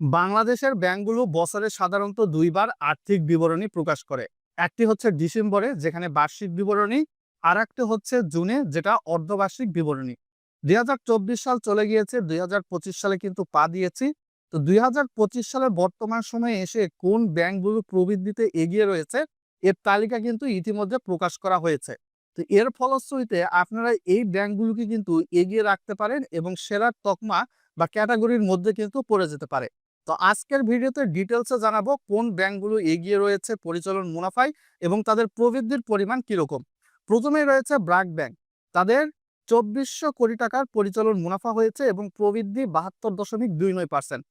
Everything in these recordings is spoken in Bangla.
বাংলাদেশের ব্যাংকগুলো বছরে সাধারণত দুইবার আর্থিক বিবরণী প্রকাশ করে। একটি হচ্ছে ডিসেম্বরে, যেখানে বার্ষিক বিবরণী আর একটি হচ্ছে জুনে, যেটা অর্ধবার্ষিক বিবরণী। দুই হাজার চব্বিশ সাল চলে গিয়েছে, দুই হাজার পঁচিশ সালে কিন্তু পা দিয়েছি। তো দুই হাজার পঁচিশ সালে বর্তমান সময়ে এসে কোন ব্যাংকগুলো প্রবৃদ্ধিতে এগিয়ে রয়েছে, এর তালিকা কিন্তু ইতিমধ্যে প্রকাশ করা হয়েছে। তো এর ফলশ্রুতিতে আপনারা এই ব্যাংকগুলোকে কিন্তু এগিয়ে রাখতে পারেন এবং সেরার তকমা বা ক্যাটাগরির মধ্যে কিন্তু পড়ে যেতে পারে। তো আজকের ভিডিওতে ডিটেলসে জানাব কোন ব্যাংকগুলো এগিয়ে রয়েছে পরিচালন মুনাফায় এবং তাদের প্রবৃদ্ধির পরিমাণ কীরকম। প্রথমেই রয়েছে ব্র্যাক ব্যাংক। তাদের চব্বিশশো কোটি টাকার পরিচালন মুনাফা হয়েছে এবং প্রবৃদ্ধি বাহাত্তর দশমিক দুই নয় পার্সেন্ট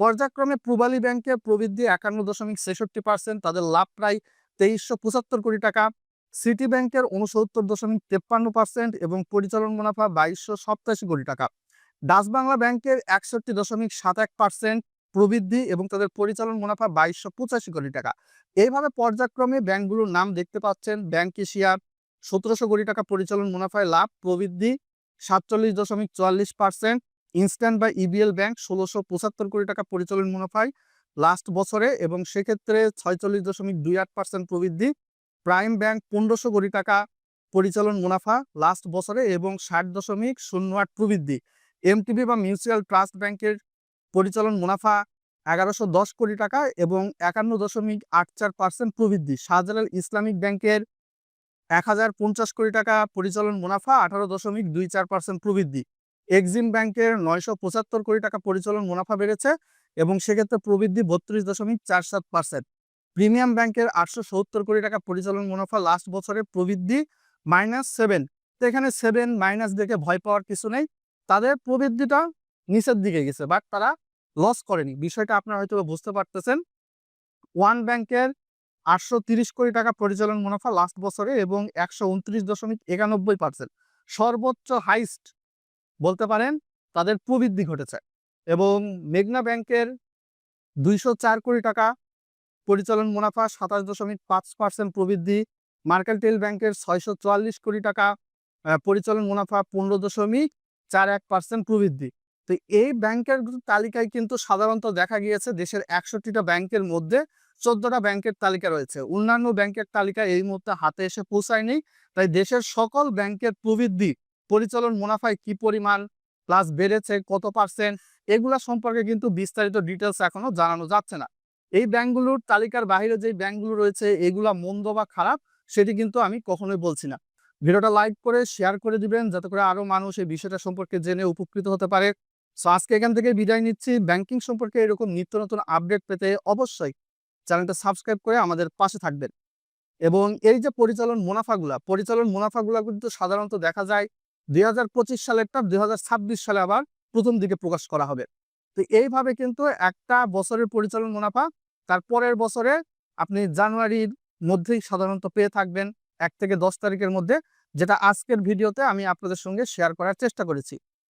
পর্যায়ক্রমে পূবালী ব্যাংকের প্রবৃদ্ধি একান্ন দশমিক ছেষট্টি পার্সেন্ট তাদের লাভ প্রায় তেইশশো পঁচাত্তর কোটি টাকা। সিটি ব্যাংকের উনসত্তর দশমিক তেপ্পান্ন পার্সেন্ট এবং পরিচালন মুনাফা বাইশশো সপ্তাশি কোটি টাকা। ডাচ বাংলা ব্যাংকের একষট্টি দশমিক সাত এক পার্সেন্ট প্রবৃদ্ধি এবং তাদের পরিচালন মুনাফা বাইশশো পঁচাশি কোটি টাকা। এইভাবে পর্যায়ক্রমে ব্যাংকগুলোর নাম দেখতে পাচ্ছেন ব্যাংক এশিয়া, সতেরোশো কোটি টাকা পরিচালন মুনাফায় লাভ, প্রবৃদ্ধি সাতচল্লিশ দশমিক চুয়াল্লিশ পার্সেন্ট, ইনস্ট্যান্ট বা ইবিএল ব্যাংক ষোলোশো পঁচাত্তর কোটি টাকা পরিচালন মুনাফায় লাস্ট বছরে এবং সেক্ষেত্রে ছয়চল্লিশ দশমিক দুই আট পার্সেন্ট প্রবৃদ্ধি, প্রাইম ব্যাংক পনেরোশো কোটি টাকা পরিচালন মুনাফা লাস্ট বছরে এবং ষাট দশমিক শূন্য আট প্রবৃদ্ধি। এমটিবি বা মিউচুয়াল ট্রাস্ট ব্যাংকের পরিচালন মুনাফা এগারোশো দশ কোটি টাকা এবং একান্ন দশমিক আট চার পার্সেন্ট প্রবৃদ্ধি। শাহজালাল ইসলামিক ব্যাংকের এক হাজার পঞ্চাশ কোটি টাকা পরিচালন মুনাফা আঠারো দশমিক দুই চার পার্সেন্ট প্রবৃদ্ধি। এক্সিম ব্যাংকের নয়শো পঁচাত্তর কোটি টাকা পরিচালন মুনাফা বেড়েছে এবং সেক্ষেত্রে প্রবৃদ্ধি বত্রিশ দশমিক চার সাত পার্সেন্ট প্রিমিয়াম ব্যাংকের আটশো সত্তর কোটি টাকা পরিচালন মুনাফা লাস্ট বছরে প্রবৃদ্ধি মাইনাস সেভেন। তো এখানে সেভেন মাইনাস দেখে ভয় পাওয়ার কিছু নেই। তাদের প্রবৃদ্ধিটা নিচের দিকে গেছে, বাট তারা লস করেনি। বিষয়টা আপনারা হয়তো বুঝতে পারতেছেন। ওয়ান ব্যাংকের আটশো কোটি টাকা পরিচালন মুনাফা লাস্ট বছরে এবং একশো উনত্রিশ দশমিক একানব্বই পার্সেন্ট সর্বোচ্চ হাইস্ট বলতে পারেন তাদের প্রবৃদ্ধি ঘটেছে এবং মেঘনা ব্যাংকের দুইশো চার কোটি টাকা পরিচালন মুনাফা, সাতাশ দশমিক পাঁচ পার্সেন্ট প্রবৃদ্ধি। মার্কেন্টাইল ব্যাংকের ছয়শো চুয়াল্লিশ কোটি টাকা পরিচালন মুনাফা, পনেরো দশমিক চার এক পার্সেন্ট প্রবৃদ্ধি। তো এই ব্যাংকের তালিকায় কিন্তু সাধারণত দেখা গিয়েছে দেশের একষট্টিটা ব্যাংকের মধ্যে চোদ্দটা ব্যাংকের তালিকা রয়েছে। অন্যান্য ব্যাংকের তালিকা এই মুহূর্তে হাতে এসে পৌঁছায়নি। তাই দেশের সকল ব্যাংকের প্রবৃদ্ধি, পরিচালন মুনাফায় কি পরিমাণ, প্লাস বেড়েছে কত পার্সেন্ট এগুলা সম্পর্কে কিন্তু বিস্তারিত ডিটেলস এখনও জানানো যাচ্ছে না। এই ব্যাংকগুলোর তালিকার বাইরে যে ব্যাংকগুলো রয়েছে, এগুলা মন্দ বা খারাপ, সেটি কিন্তু আমি কখনোই বলছি না। ভিডিওটা লাইক করে শেয়ার করে দিবেন, যাতে করে আরও মানুষ এই বিষয়টা সম্পর্কে জেনে উপকৃত হতে পারে। সো আজকে এখান থেকে বিদায় নিচ্ছি। ব্যাংকিং সম্পর্কে এরকম নিত্য নতুন আপডেট পেতে অবশ্যই চ্যানেলটা সাবস্ক্রাইব করে আমাদের পাশে থাকবেন। এবং এই যে পরিচালন মুনাফাগুলা পরিচালন মুনাফাগুলা কিন্তু সাধারণত দেখা যায় দুই হাজার পঁচিশ সালেরটা দুই হাজার ছাব্বিশ সালে আবার প্রথম দিকে প্রকাশ করা হবে। তো এইভাবে কিন্তু একটা বছরের পরিচালন মুনাফা, তার পরের বছরে আপনি জানুয়ারির মধ্যেই সাধারণত পেয়ে থাকবেন, এক থেকে দশ তারিখের মধ্যে, যেটা আজকের ভিডিওতে আমি আপনাদের সঙ্গে শেয়ার করার চেষ্টা করেছি।